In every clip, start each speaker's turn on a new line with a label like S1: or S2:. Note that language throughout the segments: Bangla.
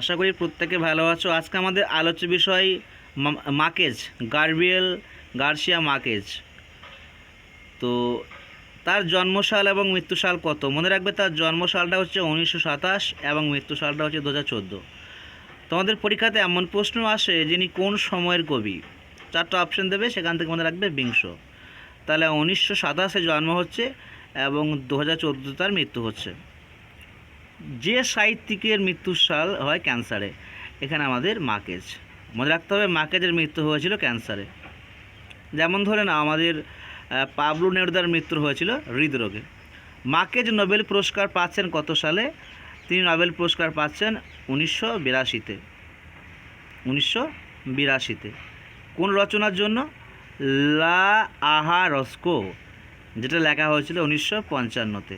S1: আশা করি প্রত্যেকে ভালো আছো। আজকে আমাদের আলোচ্য বিষয় মাকেজ, গার্বিয়েল গার্সিয়া মাকেজ। তো তার জন্মসাল এবং মৃত্যুসাল কত? মনে রাখবে তার জন্মসালটা হচ্ছে উনিশশো সাতাশ এবং মৃত্যুসালটা হচ্ছে দু হাজার চোদ্দ তোমাদের পরীক্ষাতে এমন প্রশ্ন আসে যিনি কোন সময়ের কবি? চারটা অপশন দেবে, সেখান থেকে মনে রাখবে বিংশ। তাহলে উনিশশো সাতাশে জন্ম হচ্ছে এবং দু হাজার চোদ্দ তার মৃত্যু হচ্ছে। যে সাহিত্যিকের মৃত্যুর সাল হয় ক্যান্সারে, এখানে আমাদের মাকেজ। মনে রাখতে হবে মাকেজের মৃত্যু হয়েছিল ক্যান্সারে। যেমন ধরে না আমাদের পাবলু নেরুদার মৃত্যু হয়েছিল হৃদরোগে। মাকেজ নোবেল পুরস্কার পাচ্ছেন কত সালে? তিনি নোবেল পুরস্কার পাচ্ছেন উনিশশো বিরাশিতে। উনিশশো বিরাশিতে। কোন রচনার জন্য? লা আহা রস্কো যেটা লেখা হয়েছিল উনিশশো পঞ্চান্নতে।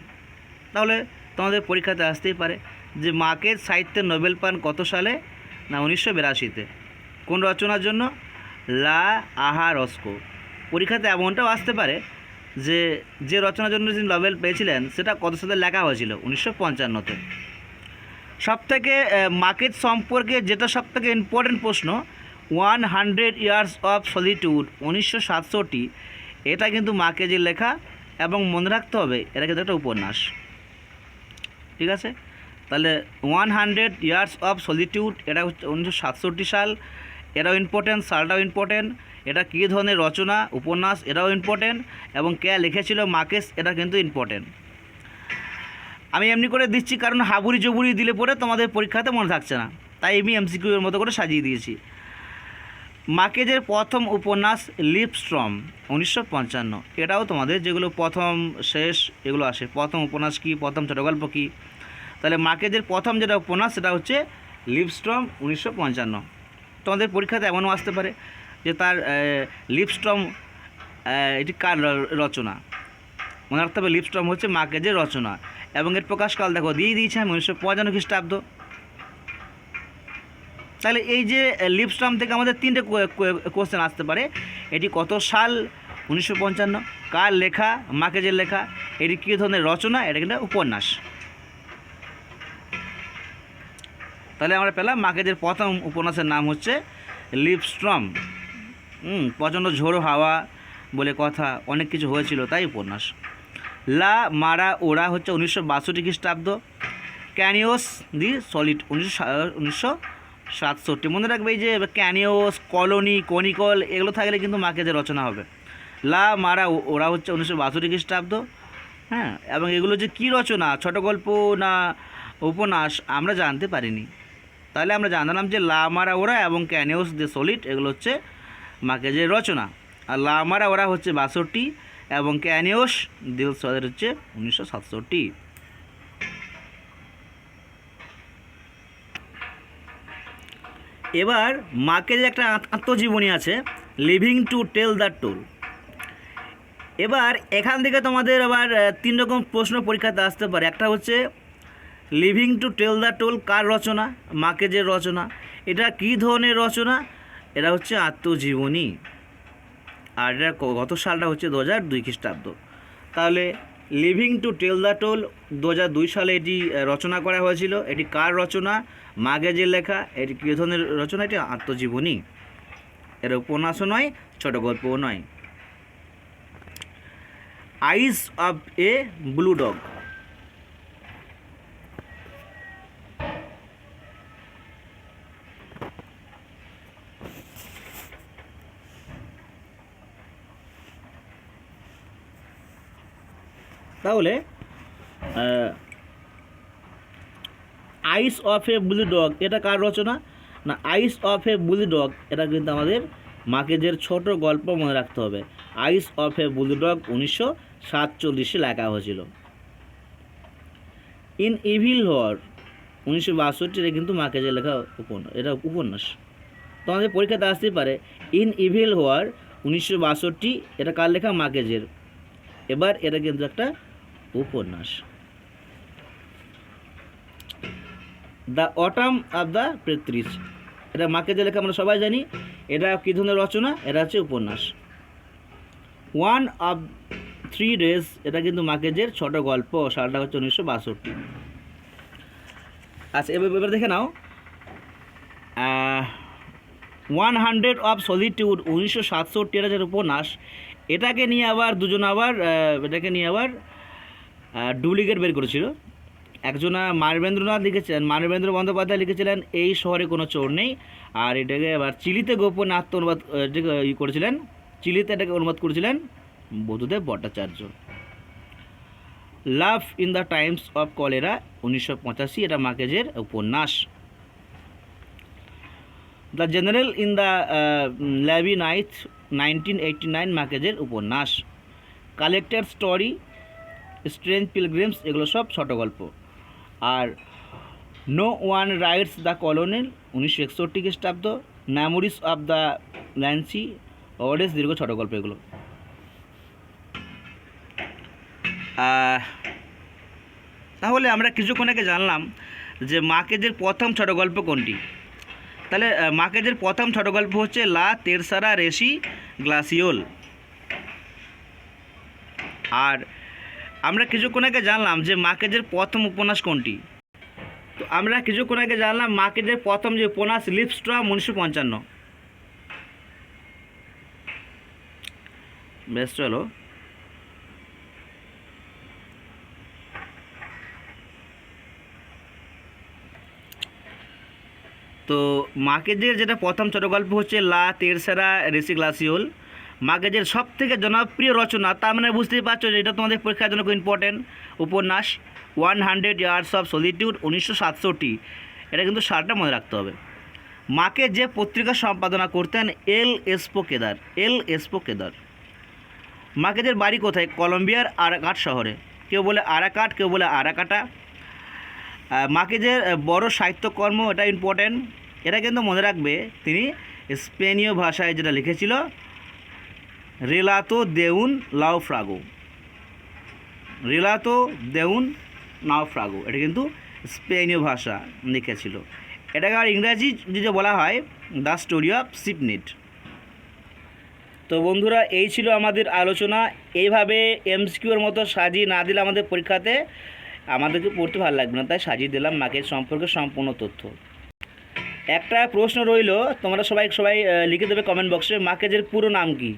S1: তাহলে তোমাদের পরীক্ষাতে আসতেই পারে যে মাকে সাহিত্যে নোবেল পান কত সালে? না, উনিশশো বিরাশিতে। কোন রচনার জন্য? লা আহা রস্কো পরীক্ষাতে এমনটাও আসতে পারে যে যে রচনার জন্য যিনি নোবেল পেয়েছিলেন, সেটা কত সালে লেখা হয়েছিল? উনিশশো পঞ্চান্নতে। সব থেকে মার্কেট সম্পর্কে যেটা সব থেকে ইম্পর্টেন্ট প্রশ্ন, One Hundred Years of Solitude, উনিশশো সাতষট্টি, এটা কিন্তু মার্কেজের লেখা এবং মনে রাখতে হবে, এটা কিন্তু একটা উপন্যাস। ঠিক আছে? তাহলে One Hundred Years of Solitude এটা হচ্ছে উনিশশো সাতষট্টি সাল, এটাও ইম্পর্টেন্ট সালটাও ইম্পর্টেন্ট এটা কী ধরনের রচনা, উপন্যাস, এটাও ইম্পর্টেন্ট এবং কে লিখেছিল মাকেশ এটা কিন্তু ইম্পর্টেন্ট আমি এমনি করে দিচ্ছি, কারণ হাবুরি জবুরি দিলে পরে তোমাদের পরীক্ষাতে মনে থাকছে না। তাই আমি এমসিকিউ এর মতো করে সাজিয়ে দিয়েছি। মার্কেজের প্রথম উপন্যাস লিপস্ট্রম, উনিশশো পঞ্চান্ন। এটাও তোমাদের যেগুলো প্রথম শেষ, এগুলো আসে। প্রথম উপন্যাস কী, প্রথম ছোটো গল্প কী? তাহলে মার্কেজের প্রথম যেটা উপন্যাস, সেটা হচ্ছে লিপস্ট্রম, উনিশশো পঞ্চান্ন। তোমাদের পরীক্ষাতে এমনও আসতে পারে যে তার লিপস্ট্রম এটি কার রচনা? মনে রাখতে হবে লিপস্ট্রম হচ্ছে মার্কেজের রচনা। এবং এর প্রকাশকাল, দেখো, দিয়ে দিয়েছে আমি, উনিশশো পঁচান্ন খ্রিস্টাব্দ। তাহলে এই যে লিপস্ট্রাম থেকে আমাদের তিনটে কোশ্চেন আসতে পারে। এটি কত সাল? উনিশশো পঞ্চান্ন। কার লেখা? মাকেজের লেখা। এটি কী ধরনের রচনা? এটা কিন্তু উপন্যাস। তাহলে আমরা পেলাম মাকেজের প্রথম উপন্যাসের নাম হচ্ছে লিপস্ট্রম প্রচণ্ড ঝোড়ো হাওয়া বলে কথা, অনেক কিছু হয়েছিল তাই উপন্যাস। লা মারা ওরা হচ্ছে উনিশশো বাষট্টি খ্রিস্টাব্দ। ক্যানিওস দি সলিড, উনিশশো উনিশশো সাতষট্টি। মনে রাখবে এই যে ক্যানিওস, কলোনি, কনিকল, এগুলো থাকলে কিন্তু মাকেজের রচনা হবে। লা মারা ওরা হচ্ছে উনিশশো বাষট্টি খ্রিস্টাব্দ হ্যাঁ? এবং এগুলো যে কী রচনা? ছোট গল্প না উপন্যাস? আমরা জানতে পারিনি। তাহলে আমরা জানলাম যে লা মারা ওরা এবং ক্যানিওস দি সলিড, এগুলো হচ্ছে মাকেজের রচনা। আর লা মারা ওরা হচ্ছে বাষট্টি এবং ক্যানিওস দিল সদের হচ্ছে উনিশশো সাতষট্টি। এবার মাকের একটা আত্মজীবনী আছে Living to Tell the Tale এবার এখান থেকে তোমাদের আবার তিন রকম প্রশ্ন পরীক্ষাতে আসতে পারে। একটা হচ্ছে Living to Tell the Tale কার রচনা? মাকে যে রচনা? এটা কী ধরনের রচনা? এটা হচ্ছে আত্মজীবনী। আর এটা গত সালটা হচ্ছে দু হাজার দুই খ্রিস্টাব্দ। তাহলে Living to Tell the Tale দু হাজার দুই সালে এটি রচনা করা হয়েছিল। এটি কার রচনা? মাগেজের লেখা, এটি কী ধরনের রচনা, এটি আত্মজীবনী। এর উপন্যাসও নয়, ছোট গল্পও নয়। Eyes of a Blue Dog. তাহলে Eyes of a Blue Dog এটা কার রচনা? না Eyes of a Blue Dog এটা কিন্তু আমাদের মাকেজের ছোট গল্প মনে রাখতে হবে। Eyes of a Blue Dog উনিশশো সাতচল্লিশে লেখা হয়েছিল। ইন ইভিল হর উনিশশো বাষট্টিতে কিন্তু মাকেজের লেখা উপন্যাস, এটা উপন্যাস। তোমাদের পরীক্ষাতে আসতেই পারে। ইন ইভিল হওয়ার উনিশশো বাষট্টি, এটা কার লেখা? মাকেজের এবার এটা কিন্তু একটা উপন্যাস। The Autumn of the Patriarch এটা মাকে যে লেখা আমরা সবাই জানি, এটা কী ধরনের রচনা? এটা হচ্ছে উপন্যাস। ওয়ান অফ থ্রি ডেজ এটা কিন্তু মাকেজের ছোট গল্প, সালটা হচ্ছে উনিশশো বাষট্টি। আচ্ছা এবার এবার দেখে নাও। ওয়ান হান্ড্রেড অফ সলিটিউড উনিশশো সাতষট্টি এর উপন্যাস, এটাকে নিয়ে আবার দুজন আবার এটাকে নিয়ে আবার ডুপ্লিকেট বের করেছিল। একজনা মানবেন্দ্রনাথ লিখেছিলেন, মানবেন্দ্র বন্দ্যোপাধ্যায় লিখেছিলেন, এই শহরে কোনো চোর নেই। আর এটাকে আবার চিলিতে গোপনে আত্ম অনুবাদ এটাকে ই করেছিলেন, চিলিতে এটাকে অনুবাদ করেছিলেন Buddhadeb Bhattacharya. Love in the Times of Cholera উনিশশো পঁচাশি, এটা মাকেজের উপন্যাস। The General in the Labyrinth nineteen eighty nine মাকেজের উপন্যাস। কালেক্টেড স্টোরি স্ট্রেঞ্জ পিলগ্রিমস, এগুলো সব ছোট গল্প। আর No One Writes the Colonel উনিশশো একষট্টি খ্রিস্টাব্দ Memories of the Melancholy Whores দীর্ঘ ছোট গল্প এগুলো। তাহলে আমরা কিছুক্ষণ আগে জানলাম যে মাকেজের প্রথম ছোট গল্প কোনটি? তাহলে আহ, মাকেজের প্রথম ছোট গল্প হচ্ছে লা তেরসারা রেশি গ্লাসিওল। আর আমরা কিছুক্ষণ আগে জানলাম যে মাকেজের প্রথম উপন্যাস কোনটি? তো আমরা কিছুক্ষণ আগে জানলাম মাকেজের প্রথম যে উপন্যাস লিপস্ট্রম উনিশশো পঞ্চান্ন। বেশ, চলো। তো মাকেজের যেটা প্রথম ছোট গল্প হচ্ছে লা তেরসারা রেসিগ্লাসিওল মাকেজের সব থেকে জনপ্রিয় রচনা, তার মানে বুঝতেই পারছ যে এটা তোমাদের পরীক্ষার জন্য খুব ইম্পর্টেন্ট উপন্যাস One Hundred Years of Solitude উনিশশো সাতষট্টি। এটা কিন্তু সালটা মনে রাখতে হবে। মাকে যে পত্রিকা সম্পাদনা করতেন এল এসপো কেদার, এল এসপো কেদার। মাকেদের বাড়ি কোথায়? কলম্বিয়ার আরাকাট শহরে। কেউ বলে আরাকাট, কেউ বলে আরাকাটা। মাকেজের বড় সাহিত্যকর্ম, এটা ইম্পর্ট্যান্ট এটা কিন্তু মনে রাখবে, তিনি স্পেনীয় ভাষায় যেটা লিখেছিল রেলাতো দেউন লাও ফ্রাগো। রেলাতো দেউন নাও ফ্রাগো। এটা কিন্তু স্পেনীয় ভাষা লিখেছিল। এটাকে আর ইংরাজি যদি বলা হয়, দ্য স্টোরি অফ সিপনিট। তো বন্ধুরা, এই ছিল আমাদের আলোচনা। এইভাবে এমসকিউর মতো সাজিয়ে না দিলে আমাদের পরীক্ষাতে আমাদেরকে পড়তে ভালো লাগবে না। তাই সাজিয়ে দিলাম মাকের সম্পর্কে সম্পূর্ণ তথ্য। একটা প্রশ্ন রইল, তোমরা সবাই সবাই লিখে দেবে কমেন্ট বক্সে মাকেজের পুরো নাম কি?